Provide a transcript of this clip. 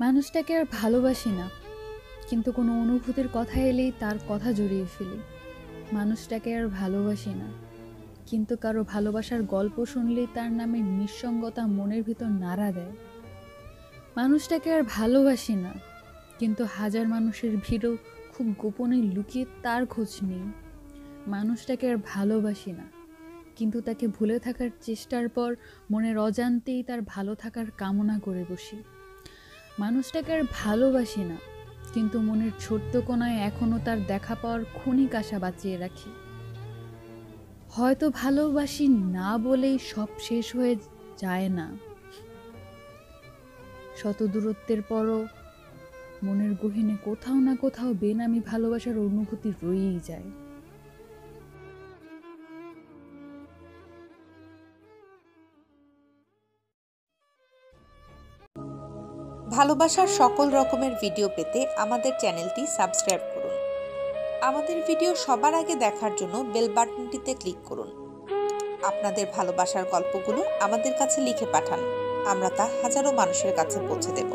মানুষটাকে আর ভালোবাসি না। কিন্তু কোনো অনুভূতির কথা এলেই তার কথা জড়িয়ে ফেলি। মানুষটাকে আর ভালোবাসি না। কিন্তু কারও ভালোবাসার গল্প শুনলেই তার নামে নিঃসঙ্গতা মনের ভিতর নাড়া দেয়। মানুষটাকে আর ভালোবাসি না। কিন্তু হাজার মানুষের ভিড়ও খুব গোপনে লুকিয়ে তার খোঁজ নেই। মানুষটাকে আর ভালোবাসি না। কিন্তু তাকে ভুলে থাকার চেষ্টার পর মনের অজান্তেই তার ভালো থাকার কামনা করে বসি। মানুষটাকে আর ভালোবাসি না, কিন্তু মনের ছোট্ট কোনায় এখনও তার দেখা পাওয়ার ক্ষণিক আশা বাঁচিয়ে রাখি। হয়তো ভালোবাসি না বলেই সব শেষ হয়ে যায় না। শত দূরত্বের পরও মনের গহীনে কোথাও না কোথাও বেনামি ভালোবাসার অনুভূতি রয়েই যায়। ভালোবাসার সকল রকমের ভিডিও পেতে আমাদের চ্যানেলটি সাবস্ক্রাইব করুন। আমাদের ভিডিও সবার আগে দেখার জন্য বেল বাটনটিতে ক্লিক করুন। আপনাদের ভালোবাসার গল্পগুলো আমাদের কাছে লিখে পাঠান। আমরা তা হাজারো মানুষের কাছে পৌঁছে দেব।